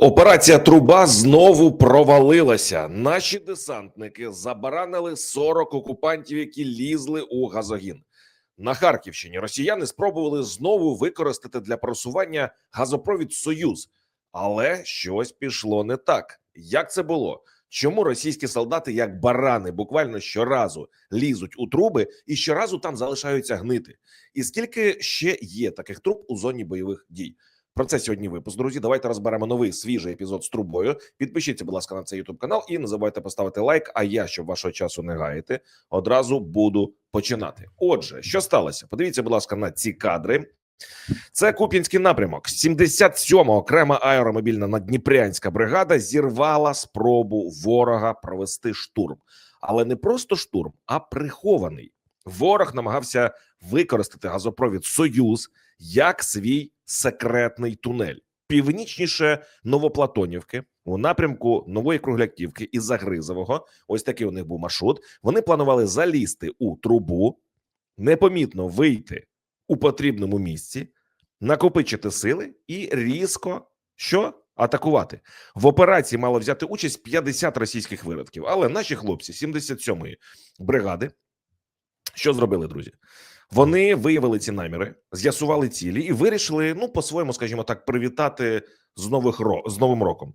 Операція Труба знову провалилася. Наші десантники забаранили 40 окупантів, які лізли у газогін. На Харківщині росіяни спробували знову використати для просування газопровід Союз, але щось пішло не так. Як це було? Чому російські солдати, як барани, буквально щоразу лізуть у труби і щоразу там залишаються гнити? І скільки ще є таких труб у зоні бойових дій? Про це сьогодні випуск. Друзі, давайте розберемо новий свіжий епізод з трубою. Підпишіться, будь ласка, на цей ютуб канал і не забувайте поставити лайк. А я, щоб вашого часу не гаяти, одразу буду починати. Отже, що сталося? Подивіться, будь ласка, на ці кадри. Це Куп'янський напрямок. 77-ма окрема аеромобільна надніпрянська бригада зірвала спробу ворога провести штурм, але не просто штурм, а прихований. Ворог намагався використати газопровід Союз як свій секретний тунель північніше Новоплатонівки у напрямку Нової Кругляківки і Загризового. Ось такий у них був маршрут. Вони планували залізти у трубу, непомітно вийти у потрібному місці, накопичити сили і різко що атакувати в операції. Мало взяти участь 50 російських виродків, але наші хлопці 77-ї бригади. Що зробили, друзі? Вони виявили ці наміри, з'ясували цілі і вирішили, ну по-своєму, скажімо так, привітати з нових ро з новим роком.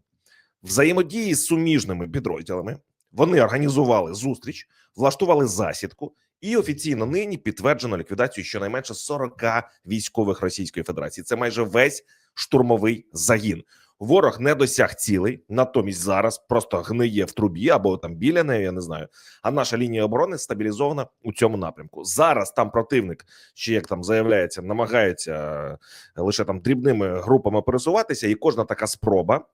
Взаємодії з суміжними підрозділами вони організували зустріч, влаштували засідку, і офіційно нині підтверджено ліквідацію щонайменше 40 військових Російської Федерації. Це майже весь штурмовий загін. Ворог не досяг цілей, натомість зараз просто гниє в трубі або там біля неї. Я не знаю. А наша лінія оборони стабілізована у цьому напрямку. Зараз там противник, ще як там заявляється, намагається е, лише там дрібними групами пересуватися, і кожна така спроба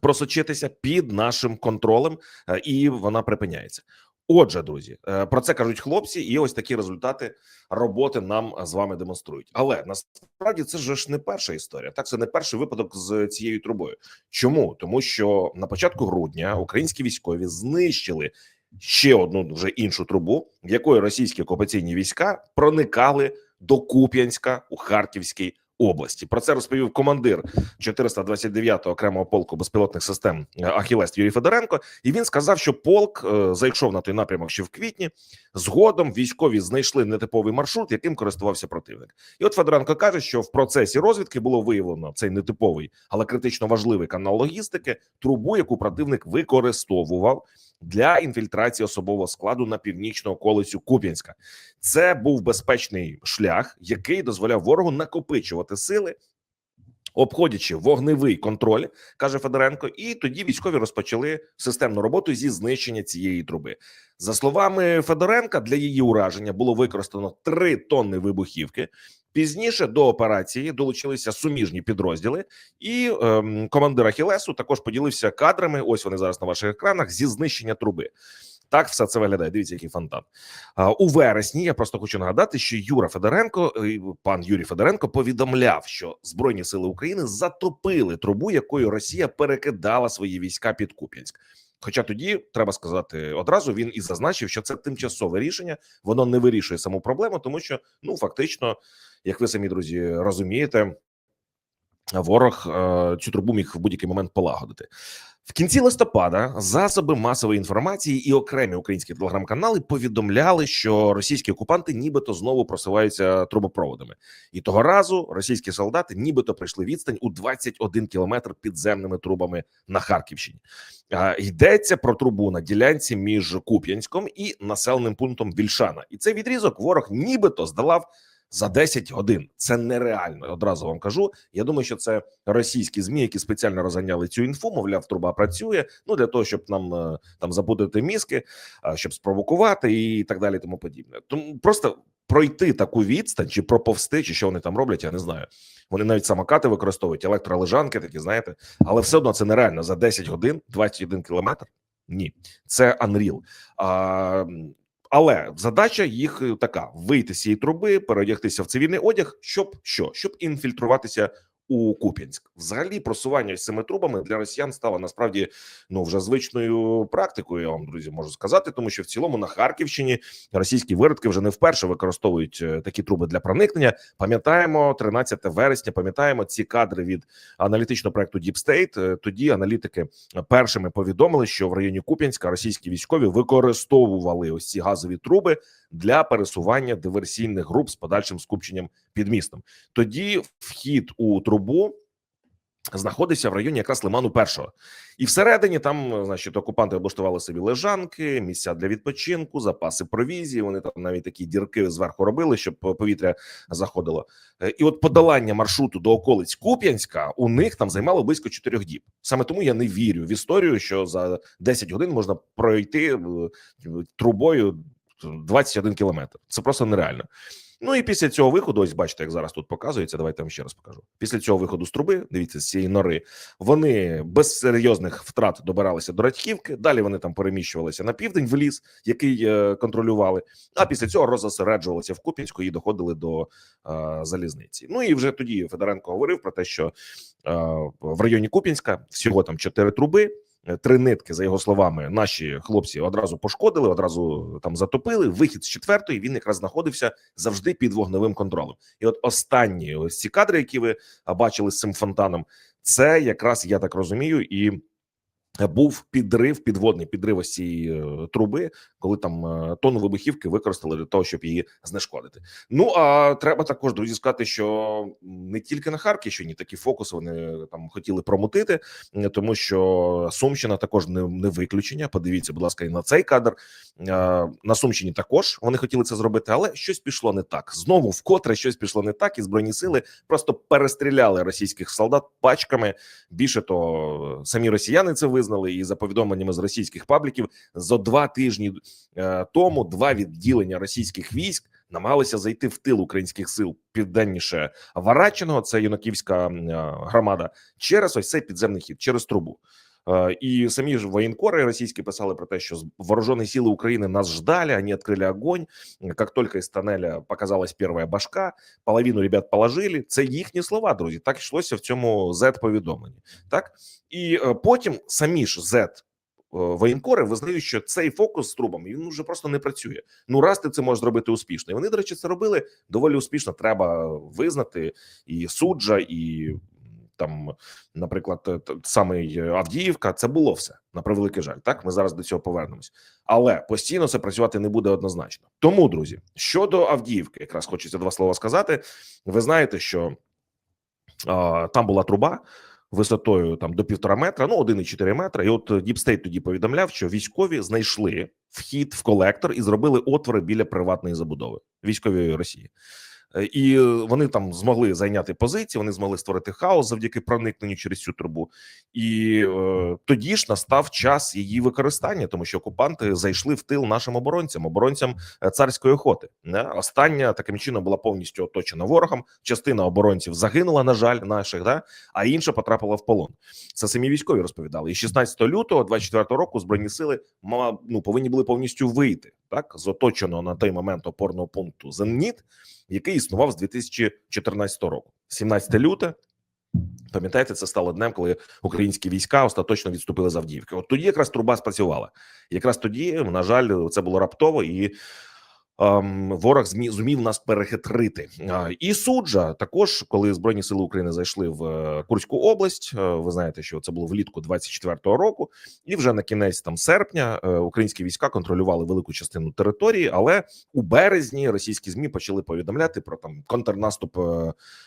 просочитися під нашим контролем, е, і вона припиняється. Отже, друзі, е, про це кажуть хлопці, і ось такі результати роботи нам з вами демонструють. Але насправді це ж не перша історія. Так, це не перший випадок з цією трубою. Чому тому, що на початку грудня українські військові знищили ще одну вже іншу трубу, в якої російські окупаційні війська проникали до Куп'янська у Харківській області. Про це розповів командир 429-го окремого полку безпілотних систем е, Ахілест Юрій Федоренко. І він сказав, що полк е, зайшов на той напрямок ще в квітні. Згодом військові знайшли нетиповий маршрут, яким користувався противник. І от Федоренко каже, що в процесі розвідки було виявлено цей нетиповий, але критично важливий канал логістики, трубу, яку противник використовував для інфільтрації особового складу на північну околицю Куп'янська. Це був безпечний шлях, який дозволяв ворогу накопичувати сили. Обходячи вогневий контроль, каже Федоренко, і тоді військові розпочали системну роботу зі знищення цієї труби. За словами Федоренка, для її ураження було використано 3 тонни вибухівки. Пізніше до операції долучилися суміжні підрозділи, і ем, командир Ахілесу також поділився кадрами. Ось вони зараз на ваших екранах зі знищення труби. Так все це виглядає. Дивіться, який фонтан у вересні. Я просто хочу нагадати, що Юра Федоренко, е, пан Юрій Федоренко, повідомляв, що збройні сили України затопили трубу, якою Росія перекидала свої війська під Куп'янськ. Хоча тоді треба сказати одразу, він і зазначив, що це тимчасове рішення, воно не вирішує саму проблему, тому що ну фактично, як ви самі друзі розумієте, ворог е, цю трубу міг в будь-який момент полагодити. В кінці листопада засоби масової інформації і окремі українські телеграм-канали повідомляли, що російські окупанти нібито знову просуваються трубопроводами, і того разу російські солдати нібито прийшли відстань у 21 кілометр підземними трубами на Харківщині. Йдеться про трубу на ділянці між Куп'янськом і населеним пунктом Вільшана, і цей відрізок ворог нібито здолав за 10 годин. Це нереально. Одразу вам кажу. Я думаю, що це російські змі, які спеціально розганяли цю інфу. Мовляв, труба працює. Ну для того, щоб нам е, там забудити мізки, щоб спровокувати і так далі. Тому подібне. Тому просто пройти таку відстань чи проповсти, чи що вони там роблять, я не знаю. Вони навіть самокати використовують електролежанки, такі знаєте, але все одно це нереально за 10 годин, 21 кілометр. Ні, це Unreal. А, але задача їх така: вийти з цієї труби, переодягтися в цивільний одяг, щоб що? Щоб інфільтруватися у Куп'янськ. Взагалі, просування цими трубами для росіян стало насправді ну вже звичною практикою. Я вам друзі можу сказати, тому що в цілому на Харківщині російські виродки вже не вперше використовують е, такі труби для проникнення. Пам'ятаємо 13 вересня. Пам'ятаємо ці кадри від аналітичного проекту Deep State. Е, Тоді аналітики першими повідомили, що в районі Куп'янська російські військові використовували ось ці газові труби для пересування диверсійних груп з подальшим скупченням під містом. Тоді вхід у трубу знаходився в районі якраз лиману першого, і всередині там, значить, окупанти облаштували собі лежанки, місця для відпочинку, запаси провізії. Вони там навіть такі дірки зверху робили, щоб повітря заходило. Е, І от подолання маршруту до околиць Куп'янська у них там займало близько чотирьох діб. Саме тому я не вірю в історію, що за 10 годин можна пройти е, трубою 21 кілометр. Це просто нереально. Ну і після цього виходу, ось бачите, як зараз тут показується. Давайте вам ще раз покажу. Після цього виходу з труби, дивіться, з цієї нори, вони без серйозних втрат добиралися до Радьківки. Далі вони там переміщувалися на південь в ліс, який е, контролювали. А після цього розосереджувалися в Куп'янську і доходили до е, залізниці. Ну і вже тоді Федоренко говорив про те, що е, в районі Куп'янська всього там чотири труби. Е, Три нитки, за його словами, наші хлопці одразу пошкодили, одразу там затопили. Вихід з четвертої він якраз знаходився завжди під вогневим контролем. І от останні ось ці кадри, які ви бачили з цим фонтаном, це якраз я так розумію, і був підрив, підводний підрив ось цієї е, труби, коли там е, тонну вибухівки використали для того, щоб її знешкодити. Ну а треба також друзі сказати, що не тільки на Харківщині такі фокуси вони там хотіли промутити, е, тому що Сумщина також не, не виключення. Подивіться, будь ласка, і на цей кадр. Е, На Сумщині також вони хотіли це зробити, але щось пішло не так. Знову вкотре щось пішло не так, і збройні сили просто перестріляли російських солдат пачками. Більше того, самі росіяни це визнали, і за повідомленнями з російських пабліків за два тижні е, тому два відділення російських військ намагалися зайти в тил українських сил південніше Варачиного, це юнаківська е, громада, через ось цей підземний хід, через трубу. Е, І самі ж воєнкори російські писали про те, що вооружені сили України нас ждали, они открыли огонь. Как только из тоннеля показалась первая башка, половину ребят положили. Це їхні слова, друзі. Так йшлося в цьому z повідомленні. Так і е, потім самі ж z воєнкори визнають, що цей фокус з трубами він вже просто не працює. Ну раз ти це можеш зробити успішно. І вони, до речі, це робили доволі успішно. Треба визнати і суджа, і там, наприклад, т- самий е, Авдіївка. Це було все на превеликий жаль. Так ми зараз до цього повернемось, але постійно це працювати не буде однозначно. Тому, друзі, щодо Авдіївки, якраз хочеться два слова сказати. Ви знаєте, що а, там була труба висотою там до півтора метра, ну 1,4 метра. І от Діпстейт тоді повідомляв, що військові знайшли вхід в колектор і зробили отвори біля приватної забудови військової Росії. Е, І вони там змогли зайняти позиції, вони змогли створити хаос завдяки проникненню через цю трубу. І е, тоді ж настав час її використання, тому що окупанти зайшли в тил нашим оборонцям, оборонцям е, царської охоти. Не? Остання таким чином була повністю оточена ворогом. Частина оборонців загинула, на жаль, наших, да? а інша потрапила в полон. Це самі військові розповідали. І 16 лютого 24 року збройні сили ну, повинні були повністю вийти так з оточеного на той момент опорного пункту Зеніт, який існував з 2014 року. 17 люте. Пам'ятаєте, це стало днем, коли українські війська остаточно відступили з Авдіївки. От тоді якраз труба спрацювала. Якраз тоді, на жаль, це було раптово і. Ворог зумів нас перехитрити, і суджа також, коли збройні сили України зайшли в е, Курську область. е, Ви знаєте, що це було влітку 24-го року, і вже на кінець там серпня е, українські війська контролювали велику частину території. Але у березні російські змі почали повідомляти про там контрнаступ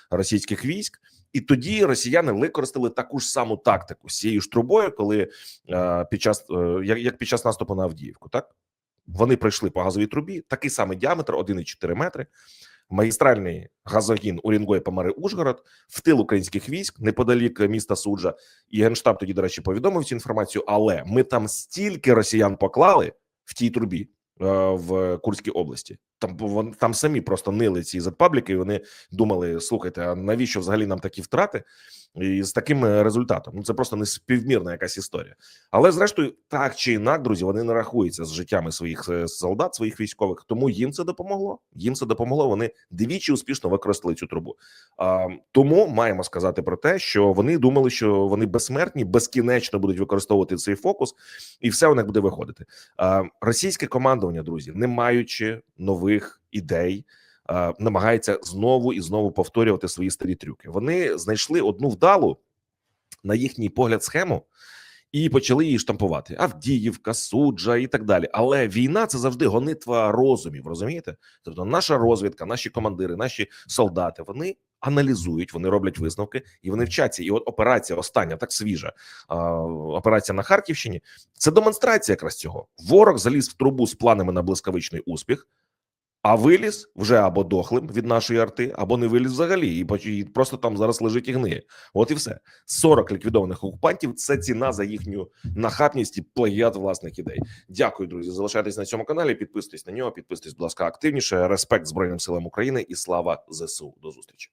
російських військ. І тоді росіяни використали таку ж саму тактику з цією ж трубою, коли під час як під час наступу на Авдіївку, так вони пройшли по газовій трубі, такий самий діаметр 1,4 метри. Магістральний газогін Урінгої Помари Ужгород в тил українських військ неподалік міста Суджа. І генштаб тоді, до речі, повідомив цю інформацію. Але ми там стільки росіян поклали в тій трубі е, в Курській області. Там вон там самі просто нили ці зетпабліки, і вони думали: слухайте, а навіщо взагалі нам такі втрати і з таким е, результатом? Ну це просто неспівмірна якась історія. Але зрештою, так чи інак, друзі, вони не рахуються з життями своїх е, солдат, своїх військових. Тому їм це допомогло. Їм це допомогло. Вони двічі успішно використали цю трубу. А, тому маємо сказати про те, що вони думали, що вони безсмертні, безкінечно будуть використовувати цей фокус, і все у них буде виходити. А, російське командування, друзі, не маючи нових ідей. Намагається знову і знову повторювати свої старі трюки. Вони знайшли одну вдалу, на їхній погляд, схему і почали її штампувати. Авдіївка, суджа і так далі. Але війна це завжди гонитва розумів. Розумієте? Тобто, наша розвідка, наші командири, наші солдати вони аналізують, вони роблять висновки і вони вчаться. І от операція остання, так свіжа операція на Харківщині. Це демонстрація якраз цього. Ворог заліз в трубу з планами на блискавичний успіх. А виліз вже або дохлим від нашої арти, або не виліз взагалі, і просто там зараз лежить і гниє. От і все. 40 ліквідованих окупантів це ціна за їхню нахабність і плагіат власних ідей. Дякую, друзі. Залишайтесь на цьому каналі. Підписуйтесь на нього, підписуйтесь, будь ласка, активніше. Респект Збройним силам України і слава ЗСУ. До зустрічі.